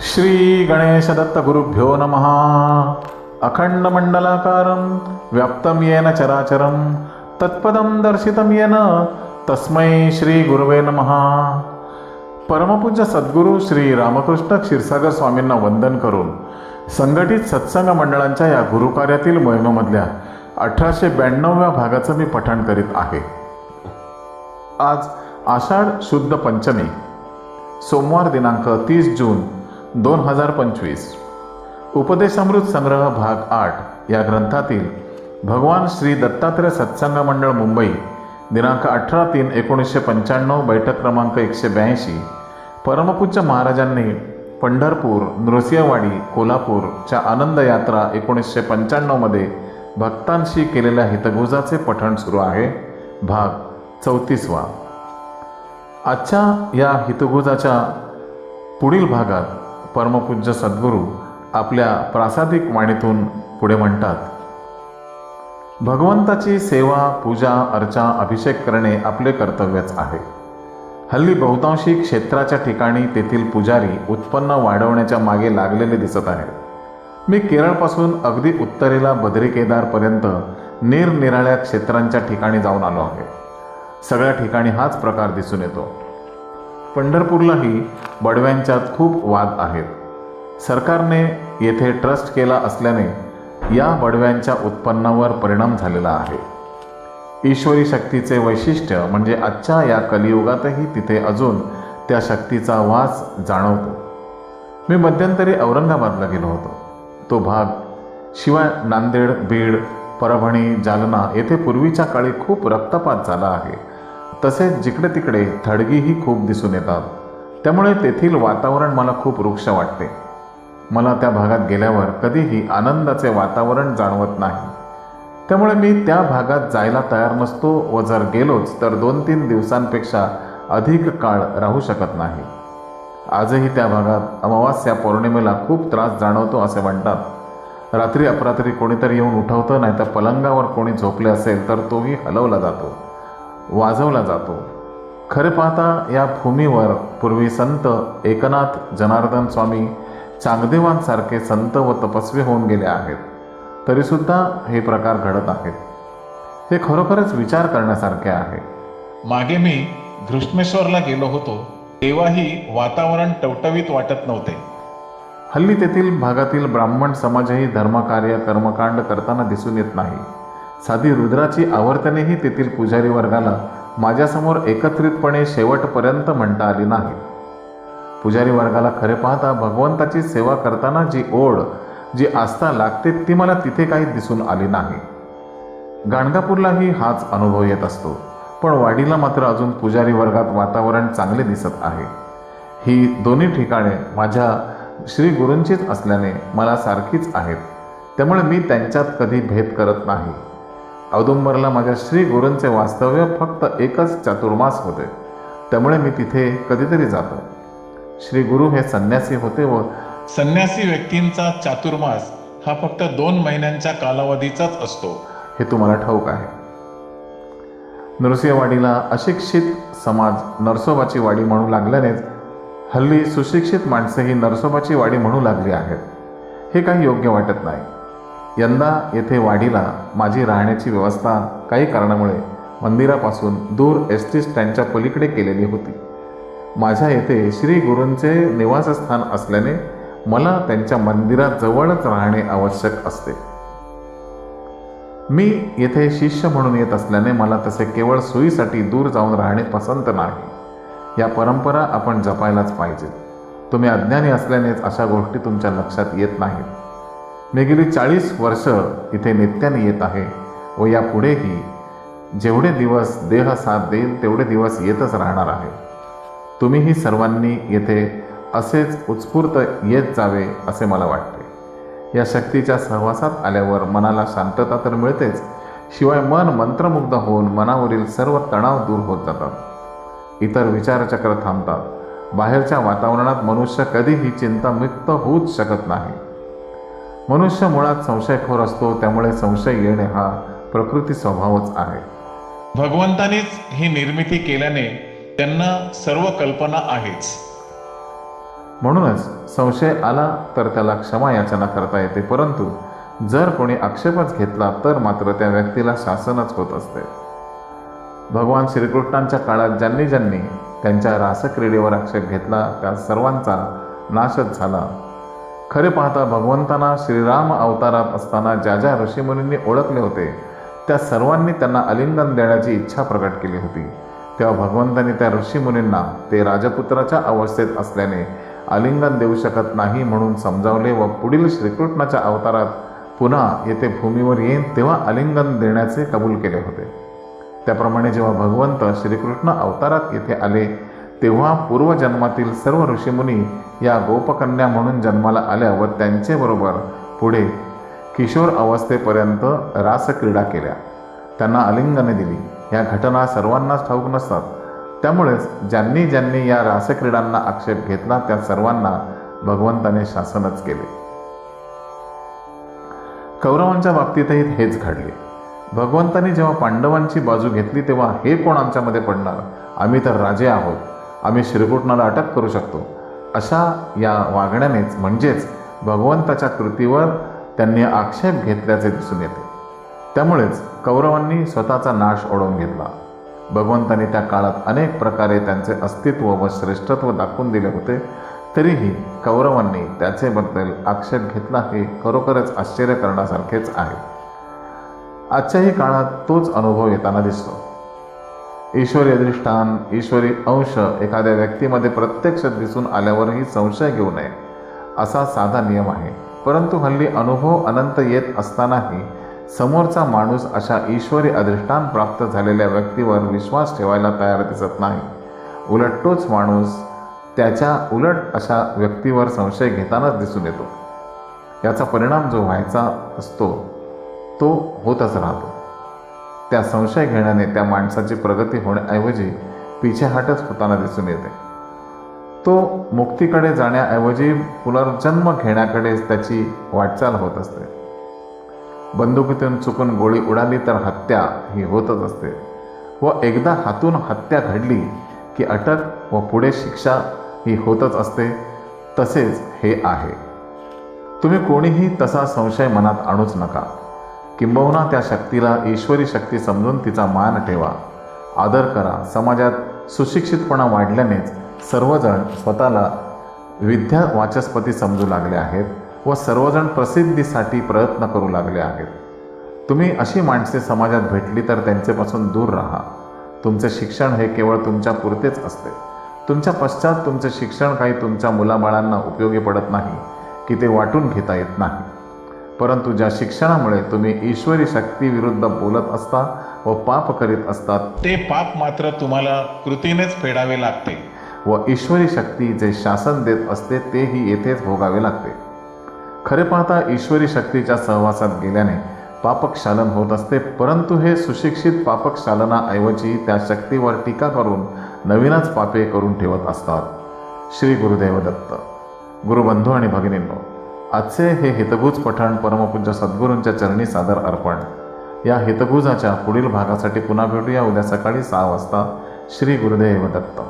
श्री गणेश दत्त गुरुभ्यो नमः। अखंड मंडलाकारं व्याप्तं येन चराचरं तत्पदं दर्शितं येन तस्मै श्री गुरुवे नमः। परमपूज्य सद्गुरू श्री रामकृष्ण क्षीरसागर स्वामींना वंदन करून संघटित सत्संग मंडळांच्या या गुरुकार्यातील मोहिमेमधल्या अठराशे ब्याण्णवव्या भागाचं मी पठण करीत आहे. आज आषाढ शुद्ध पंचमी सोमवार दिनांक तीस जून दोन हजार पंचवीस. उपदेशामृत संग्रह भाग आठ या ग्रंथातील भगवान श्री दत्तात्रय सत्संग मंडळ मुंबई दिनांक अठरा तीन एकोणीसशे पंच्याण्णव बैठक क्रमांक एकशे ब्याऐंशी परमपूज्य महाराजांनी पंढरपूर नृसिंहवाडी कोल्हापूरच्या आनंद यात्रा एकोणीसशे पंच्याण्णवमध्ये भक्तांशी केलेल्या हितगुजाचे पठण सुरू आहे. भाग चौतीसवा. आजच्या या हितगुजाच्या पुढील भागात परमपूज्य सद्गुरू आपल्या प्रासादिक वाणीतून पुढे म्हणतात भगवंताची सेवा पूजा अर्चा अभिषेक करणे आपले कर्तव्यच आहे. हल्ली बहुतांशी क्षेत्राच्या ठिकाणी तेथील पुजारी उत्पन्न वाढवण्याच्या मागे लागलेले दिसत आहेत. मी केरळपासून अगदी उत्तरेला बद्री केदारपर्यंत निरनिराळ्या क्षेत्रांच्या ठिकाणी जाऊन आलो आहे. सगळ्या ठिकाणी हाच प्रकार दिसून येतो. पंढरपूरलाही बडव्यांच्यात खूप वाद आहेत. सरकारने येथे ट्रस्ट केला असल्याने या बडव्यांच्या उत्पन्नावर परिणाम झालेला आहे. ईश्वरी शक्तीचे वैशिष्ट्य म्हणजे आजच्या या कलियुगातही तिथे अजून त्या शक्तीचा वास जाणवतो. मी मध्यंतरी औरंगाबादला गेलो होतो. तो भाग शिवाय नांदेड बीड परभणी जालना येथे पूर्वीच्या काळी खूप रक्तपात झाला आहे. तसेच जिकडे तिकडे थडगीही खूप दिसून येतात. त्यामुळे तेथील वातावरण मला खूप वृक्ष वाटते. मला त्या भागात गेल्यावर कधीही आनंदाचे वातावरण जाणवत नाही. त्यामुळे मी त्या भागात जायला तयार नसतो व जर गेलोच तर दोन तीन दिवसांपेक्षा अधिक काळ राहू शकत नाही. आजही त्या भागात अमावास्या पौर्णिमेला खूप त्रास जाणवतो असे म्हणतात. रात्री अपरात्री कोणीतरी येऊन उठवतं नाही तर पलंगावर कोणी झोपले असेल तर तोही हलवला जातो. वाजवला जातो. खरे पाहता या भूमीवर पूर्वी संत एकनाथ जनार्दन स्वामी चांगदेवांसारखे संत व तपस्वी होऊन गेले आहेत. तरीसुद्धा हे प्रकार घडत आहेत. हे खरोखरच विचार करण्यासारखे आहे. मागे मी घृष्णेश्वरला गेलो होतो तेव्हाही वातावरण टवटवीत वाटत नव्हते. हल्ली तेथील भागातील ब्राह्मण समाजही धर्मकार्य कर्मकांड करताना दिसून येत नाही. साधी रुद्राची आवर्तनेही तेथील पुजारी वर्गाला माझ्यासमोर एकत्रितपणे शेवटपर्यंत म्हणता आली नाही. पुजारी वर्गाला खरे पाहता भगवंताची सेवा करताना जी ओढ जी आस्था लागते ती मला तिथे काही दिसून आली नाही. गाणगापूरलाही हाच अनुभव येत असतो पण वाडीला मात्र अजून पुजारी वर्गात वातावरण चांगले दिसत आहे. ही दोन्ही ठिकाणे माझ्या श्री गुरूंचीच असल्याने मला सारखीच आहेत त्यामुळे मी त्यांच्यात कधी भेद करत नाही. औदुंबरला माझ्या श्री गुरूंचे वास्तव्य फक्त एकच चातुर्मास होते. त्यामुळे मी तिथे कधीतरी जातो. श्री गुरु हे संन्यासी होते व संन्यासी व्यक्तींचा चातुर्मास हा फक्त दोन महिन्यांच्या कालावधीचाच असतो. हे तुम्हाला ठाऊक आहे. नृसिंहवाडीला अशिक्षित समाज नरसोबाची वाडी म्हणू लागल्यानेच हल्ली सुशिक्षित माणसेही नरसोबाची वाडी म्हणू लागली आहेत. हे काही योग्य वाटत नाही. यंदा येथे वाडीला माझी राहण्याची व्यवस्था काही कारणामुळे मंदिरापासून दूर एस टी स्टँडच्या पलीकडे केलेली होती. माझ्या येथे श्री गुरूंचे निवासस्थान असल्याने मला त्यांच्या मंदिराजवळच राहणे आवश्यक असते. मी येथे शिष्य म्हणून येत असल्याने मला तसे केवळ सोयीसाठी दूर जाऊन राहणे पसंत नाही. या परंपरा आपण जपायलाच पाहिजे. तुम्ही अज्ञानी असल्यानेच अशा गोष्टी तुमच्या लक्षात येत नाहीत. मी गेली चाळीस वर्ष इथे नित्याने येत आहे व यापुढेही जेवढे दिवस देह साथ देईल तेवढे दिवस येतच राहणार आहे. तुम्हीही सर्वांनी येथे असेच उत्स्फूर्त येत जावे असे मला वाटते. या शक्तीच्या सहवासात आल्यावर मनाला शांतता तर मिळतेच शिवाय मन मंत्रमुग्ध होऊन मनावरील सर्व तणाव दूर होत जातात. इतर विचारचक्र थांबतात. बाहेरच्या वातावरणात मनुष्य कधीही चिंतामुक्त होऊच शकत नाही. मनुष्य मुळात संशयखोर असतो त्यामुळे संशय येणे हा प्रकृती स्वभावच आहे. भगवंतानीच ही निर्मिती केल्याने त्यांना सर्व कल्पना आहेच. म्हणूनच संशय आला तर त्याला क्षमा याचना करता येते परंतु जर कोणी आक्षेपच घेतला तर मात्र त्या व्यक्तीला शासनच होत असते. भगवान श्रीकृष्णांच्या काळात ज्यांनी ज्यांनी त्यांच्या रासक्रीडेवर आक्षेप घेतला त्या सर्वांचा नाशच झाला. खरे पाहता भगवंतांना श्रीराम अवतारात असताना ज्या ज्या ऋषीमुनींनी ओळखले होते त्या सर्वांनी त्यांना आलिंगन देण्याची इच्छा प्रकट केली होती. तेव्हा भगवंतांनी त्या ऋषीमुनींना ते राजपुत्राच्या अवस्थेत असल्याने आलिंगन देऊ शकत नाही म्हणून समजावले व पुढील श्रीकृष्णाच्या अवतारात पुन्हा येथे भूमीवर येईन तेव्हा आलिंगन देण्याचे कबूल केले होते. त्याप्रमाणे जेव्हा भगवंत श्रीकृष्ण अवतारात येथे आले तेव्हा पूर्वजन्मातील सर्व ऋषीमुनी या गोपकन्या म्हणून जन्माला आल्या व त्यांचेबरोबर पुढे किशोर अवस्थेपर्यंत रासक्रीडा केल्या. त्यांना आलिंगने दिली. या घटना सर्वांनाच ठाऊक नसतात. त्यामुळेच ज्यांनी ज्यांनी या रासक्रीडांना आक्षेप घेतला त्या सर्वांना भगवंताने शासनच केले. कौरवांच्या बाबतीतही हेच घडले. भगवंतांनी जेव्हा पांडवांची बाजू घेतली तेव्हा हे कोण आमच्यामध्ये पडणार? आम्ही तर राजे आहोत. आम्ही श्रीकृष्णाला अटक करू शकतो. अशा या वागण्यानेच म्हणजेच भगवंताच्या कृतीवर त्यांनी आक्षेप घेतल्याचे दिसून येते. त्यामुळेच कौरवांनी स्वतःचा नाश ओढवून घेतला. भगवंतांनी त्या काळात अनेक प्रकारे त्यांचे अस्तित्व व श्रेष्ठत्व दाखवून दिले होते तरीही कौरवांनी त्याचेबद्दल आक्षेप घेतला हे खरोखरच आश्चर्य करण्यासारखेच आहे. आजच्याही काळात तोच अनुभव येताना दिसतो. ईश्वरी अधिष्ठान ईश्वरी अंश एखाद्या व्यक्तीमध्ये प्रत्यक्ष दिसून आल्यावरही संशय घेऊ नये. असा साधा नियम आहे. परंतु हल्ली अनुभव अनंत येत असतानाही समोरचा माणूस अशा ईश्वरी अधिष्ठान प्राप्त झालेल्या व्यक्तीवर विश्वास ठेवायला तयार दिसत नाही. उलट तोच माणूस त्याच्या उलट अशा व्यक्तीवर संशय घेतानाच दिसून येतो. याचा परिणाम जो व्हायचा असतो तो होतच राहतो. त्या संशय घेण्याने त्या माणसाची प्रगती होण्याऐवजी पिछेहाटच होताना दिसून येते. तो मुक्तीकडे जाण्याऐवजी पुनर्जन्म घेण्याकडेच त्याची वाटचाल होत असते. बंदुकीतून चुकून गोळी उडाली तर हत्या ही होतच असते. व एकदा हातून हत्या घडली की अटक व पुढे शिक्षा ही होतच असते तसेच हे आहे. तुम्ही कोणीही तसा संशय मनात आणूच नका. किंबहुना त्या शक्तीला ईश्वरी शक्ती समजून तिचा मान ठेवा. आदर करा. समाजात सुशिक्षितपणा वाढल्यानेच सर्वजण स्वतःला विद्या वाचस्पती समजू लागले आहेत व सर्वजण प्रसिद्धीसाठी प्रयत्न करू लागले आहेत. तुम्ही अशी माणसे समाजात भेटली तर त्यांच्यापासून दूर राहा. तुमचे शिक्षण हे केवळ तुमच्या पुरतेच असते. तुमच्या पश्चात तुमचे शिक्षण काही तुमच्या मुलाबाळांना उपयोगी पडत नाही की ते वाटून घेता येत नाही. परंतु ज्या शिक्षणामुळे तुम्ही ईश्वरी शक्तीविरुद्ध बोलत असता व पाप करीत असतात ते पाप मात्र तुम्हाला कृतीनेच फेडावे लागते. व ईश्वरी शक्ती जे शासन देत असते तेही येथेच भोगावे लागते. खरे पाहता ईश्वरी शक्तीच्या सहवासात गेल्याने पापक्षालन होत असते परंतु हे सुशिक्षित पापक्षालनाऐवजी त्या शक्तीवर टीका करून नवीनच पापे करून ठेवत असतात. श्री गुरुदेव दत्त गुरुबंधू आणि भगिनींनो आजचे हे हितभूज पठण परमपूज्य सद्गुरूंच्या चरणी सादर अर्पण. या हितभुजाच्या पुढील भागासाठी पुन्हा भेटूया उद्या सकाळी सहा वाजता. श्री गुरुदेव दत्त.